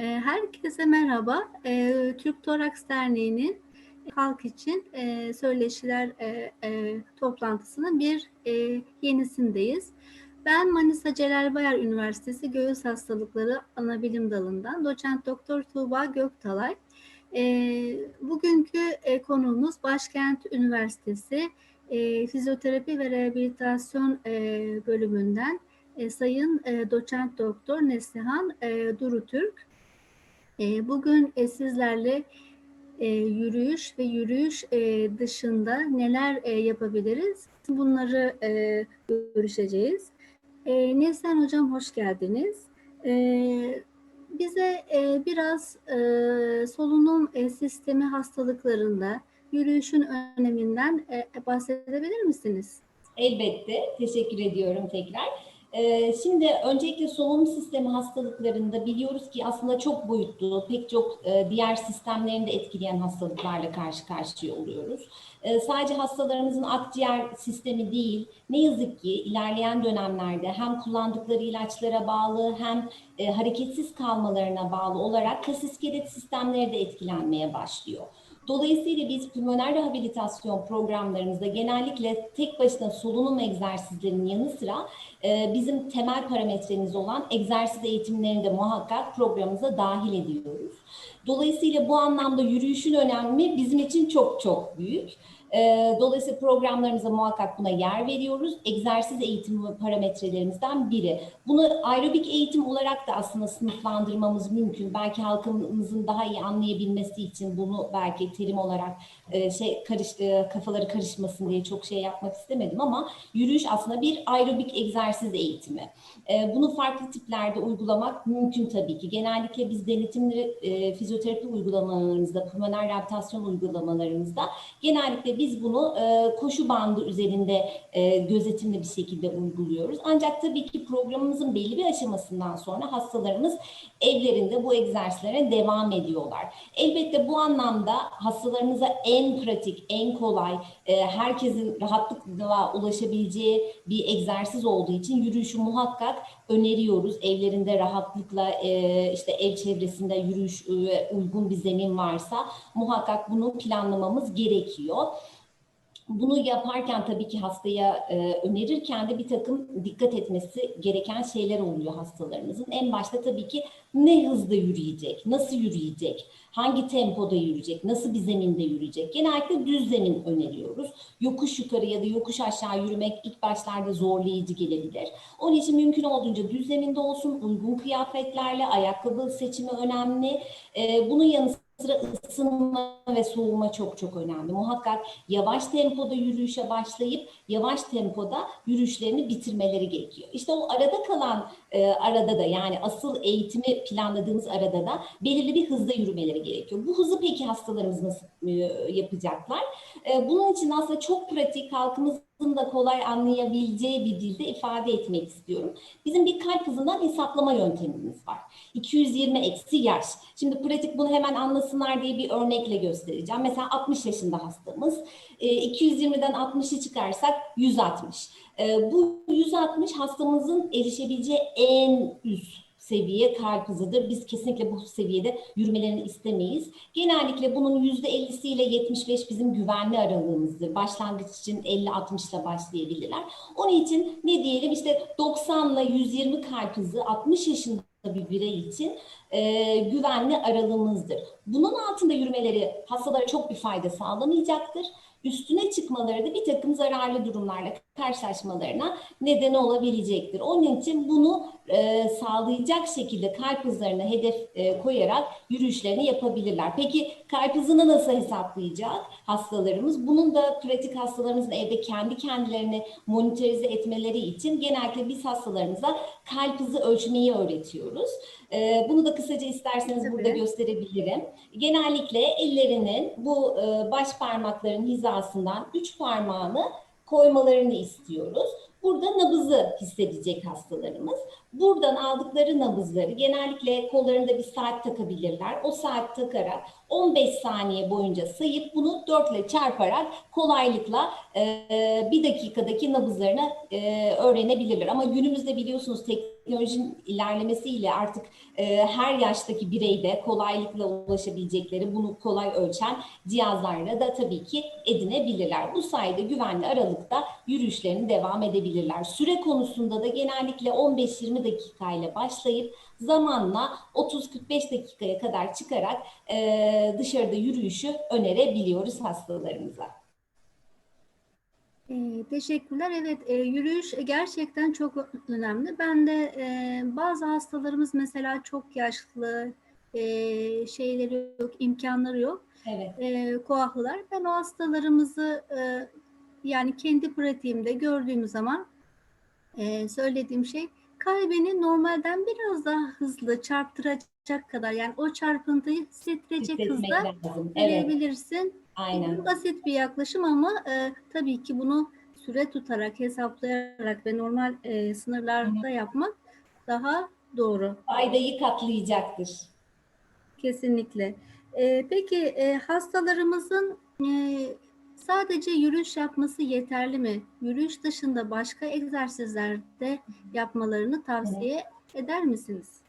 E, Herkese merhaba. E, Türk Toraks Derneği'nin halk için e, söyleşiler e, e, toplantısının bir yenisindeyiz. Ben Manisa Celal Bayar Üniversitesi Göğüs Hastalıkları Anabilim Dalı'ndan doçent doktor Tuğba Göktalay. E, bugünkü konuğumuz Başkent Üniversitesi Fizyoterapi ve Rehabilitasyon bölümünden Sayın Doçent Doktor Neslihan Durutürk. E, bugün e, sizlerle e, yürüyüş ve yürüyüş e, dışında neler yapabiliriz? Bunları görüşeceğiz. Neslihan Hocam hoş geldiniz. Bize biraz solunum sistemi hastalıklarında yürüyüşün öneminden bahsedebilir misiniz? Elbette. Teşekkür ediyorum tekrar. Ee, şimdi öncelikle solunum sistemi hastalıklarında biliyoruz ki aslında çok boyutlu, pek çok e, diğer sistemlerini de etkileyen hastalıklarla karşı karşıya oluyoruz. Ee, sadece hastalarımızın akciğer sistemi değil, ne yazık ki ilerleyen dönemlerde hem kullandıkları ilaçlara bağlı hem e, hareketsiz kalmalarına bağlı olarak kas iskelet sistemleri de etkilenmeye başlıyor. Dolayısıyla biz pulmoner rehabilitasyon programlarımızda genellikle tek başına solunum egzersizlerinin yanı sıra e, bizim temel parametremiz olan egzersiz eğitimlerini de muhakkak programımıza dahil ediyoruz. Dolayısıyla bu anlamda yürüyüşün önemi bizim için çok çok büyük. E, dolayısıyla programlarımıza muhakkak buna yer veriyoruz. Egzersiz eğitimi parametrelerimizden biri. Bunu aerobik eğitim olarak da aslında sınıflandırmamız mümkün. Belki halkımızın daha iyi anlayabilmesi için bunu belki terim olarak e, şey karış kafaları karışmasın diye çok şey yapmak istemedim ama yürüyüş aslında bir aerobik egzersiz eğitimi. E, bunu farklı tiplerde uygulamak mümkün tabii ki. Genellikle biz denetimli e, fizyoterapi uygulamalarımızda, pulmoner rehabilitasyon uygulamalarımızda genellikle biz bunu koşu bandı üzerinde gözetimli bir şekilde uyguluyoruz. Ancak tabii ki programımızın belli bir aşamasından sonra hastalarımız evlerinde bu egzersizlere devam ediyorlar. Elbette bu anlamda hastalarımıza en pratik, en kolay, herkesin rahatlıkla ulaşabileceği bir egzersiz olduğu için yürüyüşü muhakkak öneriyoruz. Evlerinde rahatlıkla işte ev çevresinde yürüyüş uygun bir zemin varsa muhakkak bunu planlamamız gerekiyor. Bunu yaparken tabii ki hastaya e, önerirken de bir takım dikkat etmesi gereken şeyler oluyor hastalarımızın. En başta tabii ki ne hızda yürüyecek, nasıl yürüyecek, hangi tempoda yürüyecek, nasıl bir zeminde yürüyecek. Genellikle düz zemin öneriyoruz. Yokuş yukarı ya da yokuş aşağı yürümek ilk başlarda zorlayıcı gelebilir. Onun için mümkün olduğunca düz zeminde olsun, uygun kıyafetlerle, ayakkabı seçimi önemli. E, bunun yanı sıra ısınma ve soğuma çok çok önemli. Muhakkak yavaş tempoda yürüyüşe başlayıp yavaş tempoda yürüyüşlerini bitirmeleri gerekiyor. İşte o arada kalan e, arada da yani asıl eğitimi planladığımız arada da belirli bir hızda yürümeleri gerekiyor. Bu hızı peki hastalarımız nasıl e, yapacaklar? E, bunun için aslında çok pratik halkımız da kolay anlayabileceği bir dilde ifade etmek istiyorum. Bizim bir kalp hızından hesaplama yöntemimiz var. 220 eksi yaş. Şimdi pratik bunu hemen anlasınlar diye bir örnekle göstereceğim. Mesela 60 yaşında hastamız. 220'den 60'ı çıkarsak 160. Bu 160 hastamızın erişebileceği en üst seviye kalp hızıdır. Biz kesinlikle bu seviyede yürümelerini istemeyiz. Genellikle bunun %50'si ile 75 bizim güvenli aralığımızdır. Başlangıç için 50-60 ile başlayabilirler. Onun için ne diyelim işte 90 ile 120 kalp hızı 60 yaşında bir birey için e, güvenli aralığımızdır. Bunun altında yürümeleri hastalara çok bir fayda sağlamayacaktır. Üstüne çıkmaları da bir takım zararlı durumlarla karşılaşmalarına neden olabilecektir. Onun için bunu e, sağlayacak şekilde kalp hızlarına hedef e, koyarak yürüyüşlerini yapabilirler. Peki kalp hızını nasıl hesaplayacak hastalarımız? Bunun da pratik hastalarımızın evde kendi kendilerini monitörize etmeleri için genellikle biz hastalarımıza kalp hızı ölçmeyi öğretiyoruz. E, bunu da kısaca isterseniz Tabii. burada gösterebilirim. Genellikle ellerinin bu e, baş parmakların hizasından üç parmağını koymalarını istiyoruz. Burada nabızı hissedecek hastalarımız. Buradan aldıkları nabızları genellikle kollarında bir saat takabilirler. O saat takarak 15 saniye boyunca sayıp bunu 4 ile çarparak kolaylıkla e, bir dakikadaki nabızlarını e, öğrenebilirler. Ama günümüzde biliyorsunuz tek teknolojinin ilerlemesiyle artık e, her yaştaki bireyde kolaylıkla ulaşabilecekleri, bunu kolay ölçen cihazlarla da tabii ki edinebilirler. Bu sayede güvenli aralıkta yürüyüşlerini devam edebilirler. Süre konusunda da genellikle 15-20 dakikayla başlayıp zamanla 30-45 dakikaya kadar çıkarak e, dışarıda yürüyüşü önerebiliyoruz hastalarımıza. Ee, teşekkürler. Evet, e, yürüyüş gerçekten çok önemli. Ben de e, bazı hastalarımız mesela çok yaşlı, e, şeyleri yok, imkanları yok, Evet. e, koahlılar. Ben o hastalarımızı e, yani kendi pratiğimde gördüğüm zaman e, söylediğim şey kalbini normalden biraz daha hızlı çarptıracak kadar yani o çarpıntıyı hissettirecek hızda lazım. Evet. Aynen. Bu basit bir yaklaşım ama e, tabii ki bunu süre tutarak, hesaplayarak ve normal e, sınırlarda yapmak daha doğru. Faydayı katlayacaktır. Kesinlikle. E, peki e, hastalarımızın e, sadece yürüyüş yapması yeterli mi? Yürüyüş dışında başka egzersizlerde yapmalarını tavsiye eder misiniz?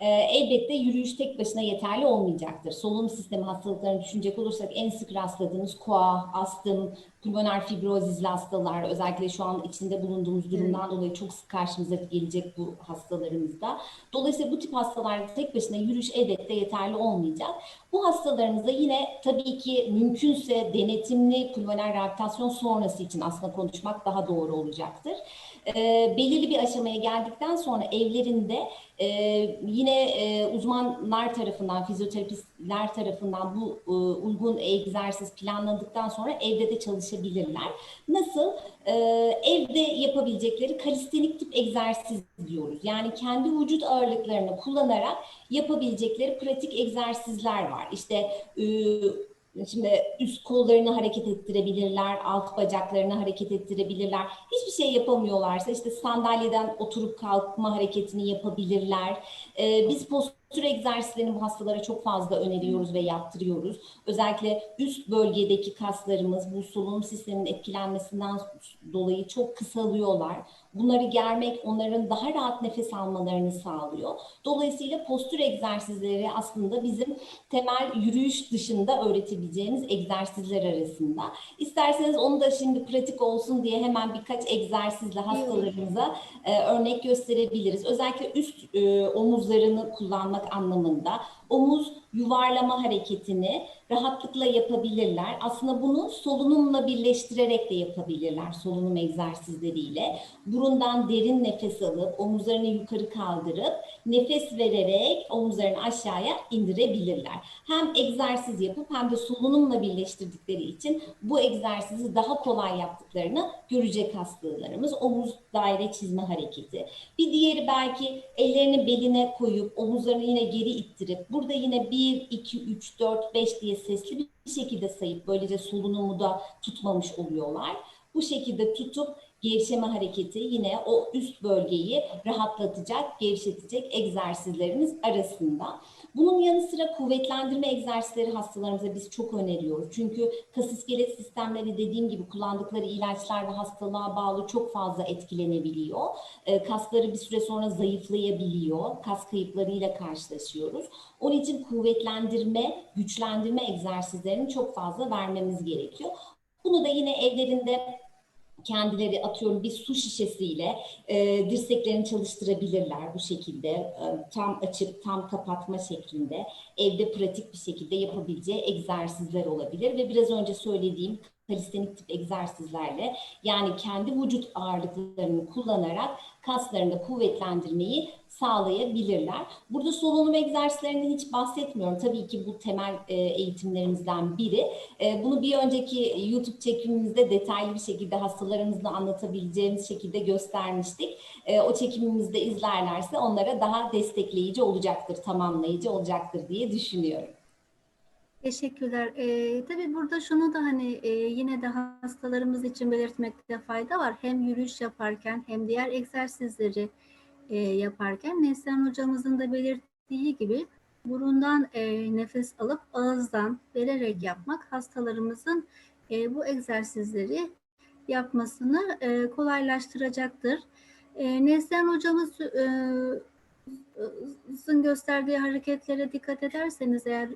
Ee, elbette yürüyüş tek başına yeterli olmayacaktır. Solunum sistemi hastalıklarını düşünecek olursak en sık rastladığımız koa, astım, pulmoner fibrozizli hastalar özellikle şu an içinde bulunduğumuz durumdan dolayı çok sık karşımıza gelecek bu hastalarımızda. Dolayısıyla bu tip hastalarda tek başına yürüyüş elbette yeterli olmayacak. Bu hastalarımızda yine tabii ki mümkünse denetimli pulmoner rehabilitasyon sonrası için aslında konuşmak daha doğru olacaktır. Ee, belirli bir aşamaya geldikten sonra evlerinde e, yine e, uzmanlar tarafından, fizyoterapistler tarafından bu e, uygun egzersiz planlandıktan sonra evde de çalışabilirler. Nasıl? E, evde yapabilecekleri kalistenik tip egzersiz diyoruz. Yani kendi vücut ağırlıklarını kullanarak yapabilecekleri pratik egzersizler var. İşte e, Şimdi üst kollarını hareket ettirebilirler, alt bacaklarını hareket ettirebilirler. Hiçbir şey yapamıyorlarsa işte sandalyeden oturup kalkma hareketini yapabilirler. Ee, biz postür egzersizlerini bu hastalara çok fazla öneriyoruz ve yaptırıyoruz. Özellikle üst bölgedeki kaslarımız bu solunum sisteminin etkilenmesinden dolayı çok kısalıyorlar. Bunları germek onların daha rahat nefes almalarını sağlıyor. Dolayısıyla postür egzersizleri aslında bizim temel yürüyüş dışında öğretebileceğimiz egzersizler arasında. İsterseniz onu da şimdi pratik olsun diye hemen birkaç egzersizle hastalarımıza e, örnek gösterebiliriz. Özellikle üst e, omuzlarını kullanmak anlamında omuz yuvarlama hareketini rahatlıkla yapabilirler. Aslında bunu solunumla birleştirerek de yapabilirler solunum egzersizleriyle. Burundan derin nefes alıp omuzlarını yukarı kaldırıp nefes vererek omuzlarını aşağıya indirebilirler. Hem egzersiz yapıp hem de solunumla birleştirdikleri için bu egzersizi daha kolay yaptıklarını görecek hastalarımız. Omuz daire çizme hareketi. Bir diğeri belki ellerini beline koyup omuzlarını yine geri ittirip burada yine 1, 2, 3, 4, 5 diye sesli bir şekilde sayıp böylece solunumu da tutmamış oluyorlar. Bu şekilde tutup gevşeme hareketi yine o üst bölgeyi rahatlatacak, gevşetecek egzersizlerimiz arasında. Bunun yanı sıra kuvvetlendirme egzersizleri hastalarımıza biz çok öneriyoruz. Çünkü kas iskelet sistemleri dediğim gibi kullandıkları ilaçlar ve hastalığa bağlı çok fazla etkilenebiliyor. E, kasları bir süre sonra zayıflayabiliyor. Kas kayıplarıyla karşılaşıyoruz. Onun için kuvvetlendirme, güçlendirme egzersizlerini çok fazla vermemiz gerekiyor. Bunu da yine evlerinde kendileri atıyorum bir su şişesiyle e, dirseklerini çalıştırabilirler bu şekilde e, tam açıp tam kapatma şeklinde evde pratik bir şekilde yapabileceği egzersizler olabilir ve biraz önce söylediğim kalistenik tip egzersizlerle yani kendi vücut ağırlıklarını kullanarak kaslarında kuvvetlendirmeyi sağlayabilirler. Burada solunum egzersizlerinden hiç bahsetmiyorum. Tabii ki bu temel e, eğitimlerimizden biri. E, bunu bir önceki YouTube çekimimizde detaylı bir şekilde hastalarımızla anlatabileceğimiz şekilde göstermiştik. E, o çekimimizde izlerlerse onlara daha destekleyici olacaktır, tamamlayıcı olacaktır diye düşünüyorum. Teşekkürler. Ee, tabii burada şunu da hani e, yine de hastalarımız için belirtmekte fayda var. Hem yürüyüş yaparken hem diğer egzersizleri e, yaparken Neslihan hocamızın da belirttiği gibi burundan e, nefes alıp ağızdan vererek yapmak hastalarımızın e, bu egzersizleri yapmasını e, kolaylaştıracaktır. E, Neslihan hocamız e, sizin gösterdiği hareketlere dikkat ederseniz eğer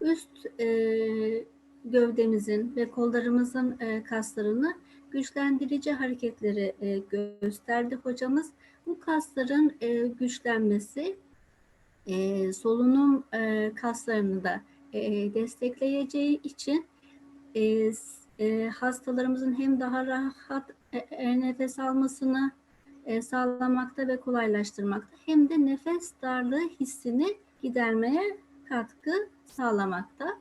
üst e, gövdemizin ve kollarımızın e, kaslarını güçlendirici hareketleri e, gösterdi hocamız. Bu kasların e, güçlenmesi e, solunum e, kaslarını da e, destekleyeceği için e, e, hastalarımızın hem daha rahat e, e, nefes almasını e, sağlamakta ve kolaylaştırmakta hem de nefes darlığı hissini gidermeye katkı sağlamakta.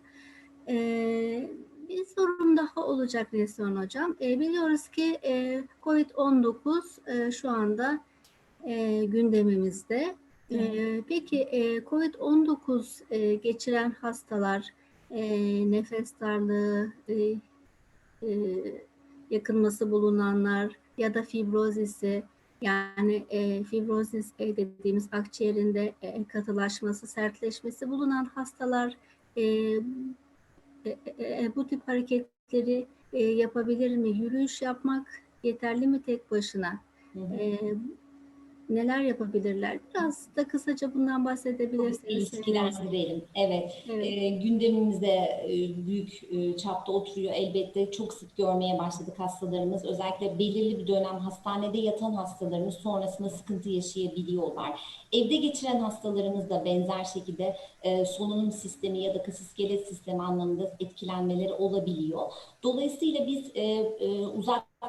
Ee, bir sorum daha olacak Neslihan Hocam. Ee, biliyoruz ki e, COVID-19 e, şu anda e, gündemimizde. Ee, peki e, COVID-19 e, geçiren hastalar, e, nefes darlığı, e, e, yakınması bulunanlar ya da fibrozisi yani e, fibrozis e, dediğimiz akciğerinde e, katılaşması, sertleşmesi bulunan hastalar e, e, e, bu tip hareketleri e, yapabilir mi? Yürüyüş yapmak yeterli mi tek başına? Hı hı. E, neler yapabilirler? Biraz da kısaca bundan bahsedebilirseniz. İlişkilendirelim. Evet. Evet. E, gündemimizde e, büyük e, çapta oturuyor. Elbette çok sık görmeye başladık hastalarımız. Özellikle belirli bir dönem hastanede yatan hastalarımız sonrasında sıkıntı yaşayabiliyorlar. Evde geçiren hastalarımız da benzer şekilde e, solunum sistemi ya da kas iskelet sistemi anlamında etkilenmeleri olabiliyor. Dolayısıyla biz e, e,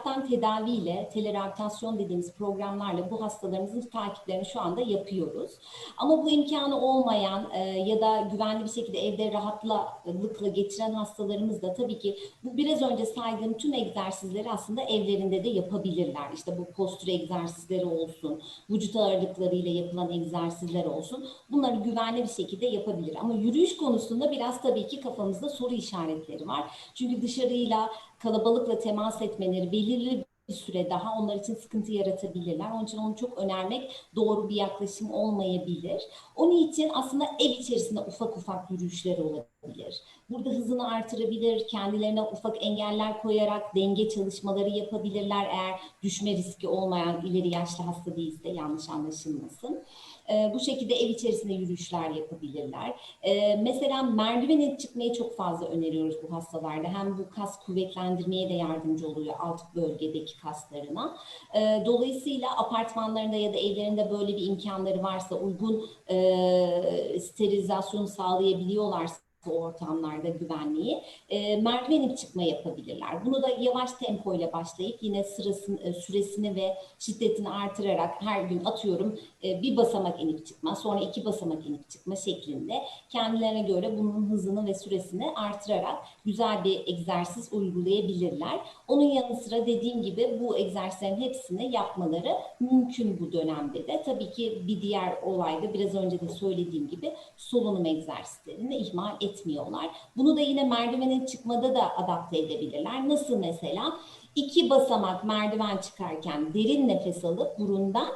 uzaktan tedaviyle, telerehabilitasyon dediğimiz programlarla bu hastalarımızın takiplerini şu anda yapıyoruz. Ama bu imkanı olmayan e, ya da güvenli bir şekilde evde rahatlıkla geçiren hastalarımız da tabii ki bu biraz önce saydığım tüm egzersizleri aslında evlerinde de yapabilirler. İşte bu postür egzersizleri olsun, vücut ağırlıklarıyla yapılan egzersizler olsun. Bunları güvenli bir şekilde yapabilir. Ama yürüyüş konusunda biraz tabii ki kafamızda soru işaretleri var. Çünkü dışarıyla kalabalıkla temas etmeleri belirli bir süre daha onlar için sıkıntı yaratabilirler. Onun için onu çok önermek doğru bir yaklaşım olmayabilir. Onun için aslında ev içerisinde ufak ufak yürüyüşler olabilir. Burada hızını artırabilir, kendilerine ufak engeller koyarak denge çalışmaları yapabilirler eğer düşme riski olmayan ileri yaşlı hasta değilse yanlış anlaşılmasın. Ee, bu şekilde ev içerisinde yürüyüşler yapabilirler. Ee, mesela merdivene çıkmayı çok fazla öneriyoruz bu hastalarda. Hem bu kas kuvvetlendirmeye de yardımcı oluyor alt bölgedeki kaslarına. Ee, dolayısıyla apartmanlarında ya da evlerinde böyle bir imkanları varsa uygun e, sterilizasyon sağlayabiliyorlarsa o ortamlarda güvenliği e, merdiven inip çıkma yapabilirler. Bunu da yavaş tempo ile başlayıp yine sırasını, e, süresini ve şiddetini artırarak her gün atıyorum e, bir basamak inip çıkma, sonra iki basamak inip çıkma şeklinde kendilerine göre bunun hızını ve süresini artırarak güzel bir egzersiz uygulayabilirler. Onun yanı sıra dediğim gibi bu egzersizlerin hepsini yapmaları mümkün bu dönemde de. Tabii ki bir diğer olay da biraz önce de söylediğim gibi solunum egzersizlerini ihmal etmiyorlar. Bunu da yine merdivene çıkmada da adapte edebilirler. Nasıl mesela? İki basamak merdiven çıkarken derin nefes alıp burundan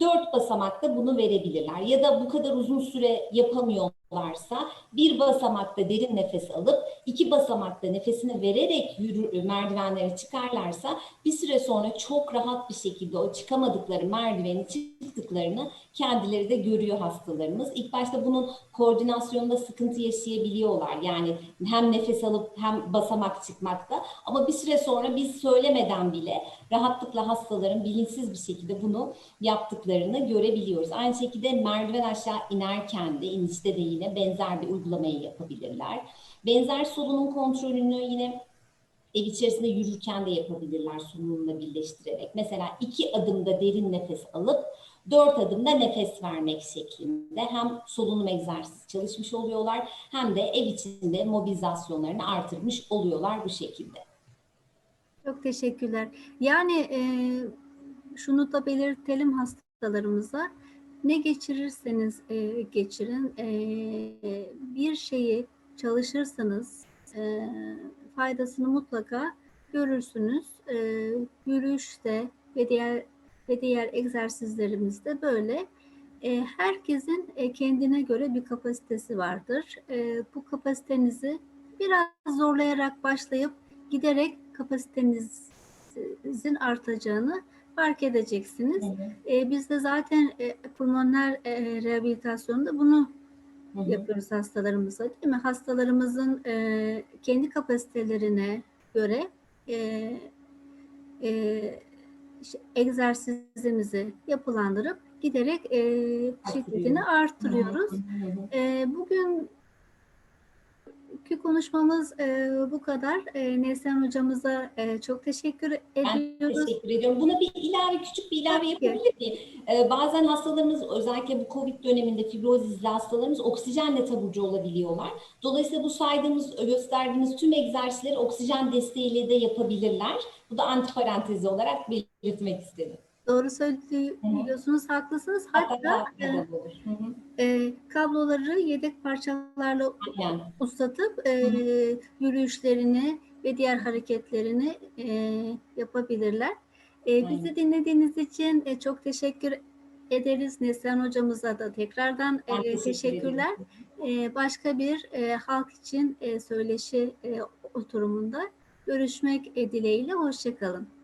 dört basamakta bunu verebilirler. Ya da bu kadar uzun süre yapamıyorlarsa bir basamakta derin nefes alıp iki basamakta nefesini vererek yürü, merdivenlere çıkarlarsa bir süre sonra çok rahat bir şekilde o çıkamadıkları merdiveni çıktıklarını kendileri de görüyor hastalarımız. İlk başta bunun koordinasyonda sıkıntı yaşayabiliyorlar. Yani hem nefes alıp hem basamak çıkmakta. Ama bir süre sonra biz söylemeden bile rahatlıkla hastaların bilinçsiz bir şekilde bunu yaptıklarını görebiliyoruz. Aynı şekilde merdiven aşağı inerken de inişte de yine benzer bir uygulamayı yapabilirler. Benzer solunum kontrolünü yine ev içerisinde yürürken de yapabilirler solunumla birleştirerek. Mesela iki adımda derin nefes alıp dört adımda nefes vermek şeklinde hem solunum egzersizi çalışmış oluyorlar hem de ev içinde mobilizasyonlarını artırmış oluyorlar bu şekilde. Çok teşekkürler. Yani e, şunu da belirtelim hastalarımıza. Ne geçirirseniz e, geçirin, e, bir şeyi çalışırsanız e, faydasını mutlaka görürsünüz. E, yürüyüşte ve diğer ve diğer egzersizlerimizde böyle. E, herkesin e, kendine göre bir kapasitesi vardır. E, bu kapasitenizi biraz zorlayarak başlayıp giderek kapasitenizin artacağını fark edeceksiniz. Hı. E, biz de zaten e, pulmoner e, rehabilitasyonda bunu Hı hı. yapıyoruz hastalarımıza değil mi? Hastalarımızın e, kendi kapasitelerine göre e, e, işte egzersizimizi yapılandırıp giderek e, şiddetini artırıyoruz. Hı hı. E, bugünkü konuşmamız e, bu kadar. E, Neslihan hocamıza e, çok teşekkür Ben ediyoruz. teşekkür ediyorum. Buna bir ilave, küçük bir ilave yapabilir miyim? Ee, bazen hastalarımız, özellikle bu COVID döneminde fibrozizli hastalarımız oksijenle taburcu olabiliyorlar. Dolayısıyla bu saydığımız, gösterdiğimiz tüm egzersizleri oksijen desteğiyle de yapabilirler. Bu da antiparantezi olarak belirtmek istedim. Doğru söylüyorsunuz, haklısınız. Hatta e, e, kabloları yedek parçalarla Aynen. uzatıp e, yürüyüşlerini ve diğer hareketlerini e, yapabilirler. E, Aynen. bizi dinlediğiniz için e, çok teşekkür ederiz. Neslihan hocamıza da tekrardan e, teşekkür teşekkürler. E, başka bir e, halk için e, söyleşi e, oturumunda görüşmek dileğiyle. Hoşçakalın.